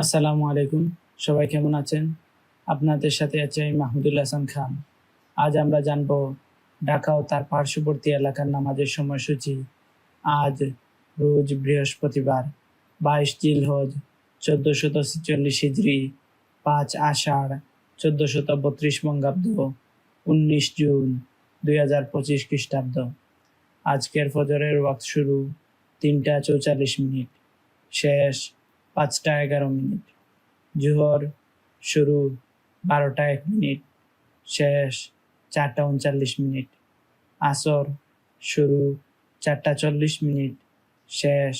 আসসালামু আলাইকুম। সবাই কেমন আছেন? আপনাদের সাথে আছে মাহমুদুল হাসান খান। আজ আমরা জানব ঢাকা ও তার পার্শ্ববর্তী এলাকার নামাজের সময়সূচি। আজ রোজ বৃহস্পতিবার, বাইশ জিলহজ, চোদ্দশত ছেচল্লিশ হিজড়ি পাঁচ আষাঢ়, চোদ্দশত বত্রিশ বঙ্গাব্দ, উনিশ জুন দুই হাজার পঁচিশ খ্রিস্টাব্দ। আজকের ফজরের ওয়াক্ত শুরু তিনটা চৌচল্লিশ মিনিট। শেষ পাঁচটা এগারো মিনিট। জোহর শুরু বারোটা এক মিনিট, শেষ চারটা উনচল্লিশ মিনিট, আসর শুরু চারটা চল্লিশ মিনিট, শেষ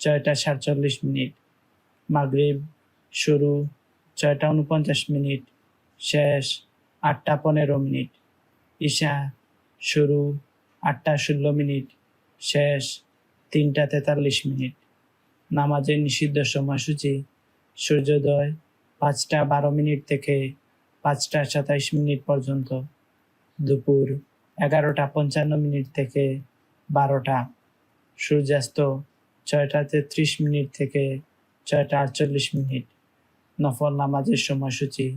ছয়টা সাতচল্লিশ মিনিট, মাগরিব শুরু ছয়টা উনপঞ্চাশ মিনিট, শেষ আটটা পনেরো মিনিট ঈশা শুরু আটটা ষোলো মিনিট, শেষ তিনটা তেতাল্লিশ মিনিট। নামাজের নিষিদ্ধ সময়সূচি, সূর্যোদয় পাঁচটা বারো মিনিট থেকে পাঁচটা সাতাইশ মিনিট পর্যন্ত, দুপুর এগারোটা পঞ্চান্ন মিনিট থেকে বারোটা, সূর্যাস্ত ছয়টা তেত্রিশ মিনিট থেকে ছয়টা আটচল্লিশ মিনিট। নফল নামাজের সময়সূচি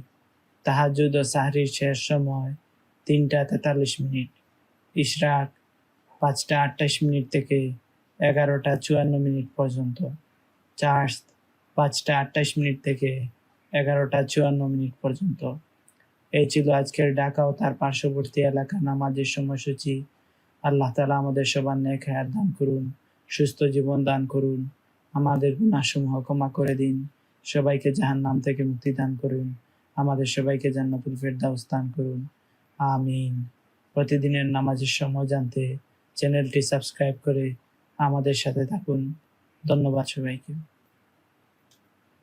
তাহাজুদ ও সাহরির শেষ সময় তিনটা তেতাল্লিশ মিনিট, ইশরাক পাঁচটা আটাইশ মিনিট থেকে এগারোটা চুয়ান্ন মিনিট পর্যন্ত। চার্জ পাঁচটা আটাইশ মিনিট থেকে এগারোটা চুয়ান্ন মিনিট পর্যন্ত। এই ছিল আজকের ঢাকা ও তার পার্শ্ববর্তী এলাকা নামাজের সময়সূচি। আল্লাহ তালা আমাদের সবার নেক হায়াত দান করুন, সুস্থ জীবন দান করুন, আমাদের গুণাসমূহ ক্ষমা করে দিন, সবাইকে জাহান নাম থেকে মুক্তি দান করুন, আমাদের সবাইকে জান্নাতুল ফেরদাউস দান করুন। আমিন। প্রতিদিনের নামাজের সময় জানতে চ্যানেলটি সাবস্ক্রাইব করে আমাদের সাথে থাকুন। ধন্যবাদ সবাইকে।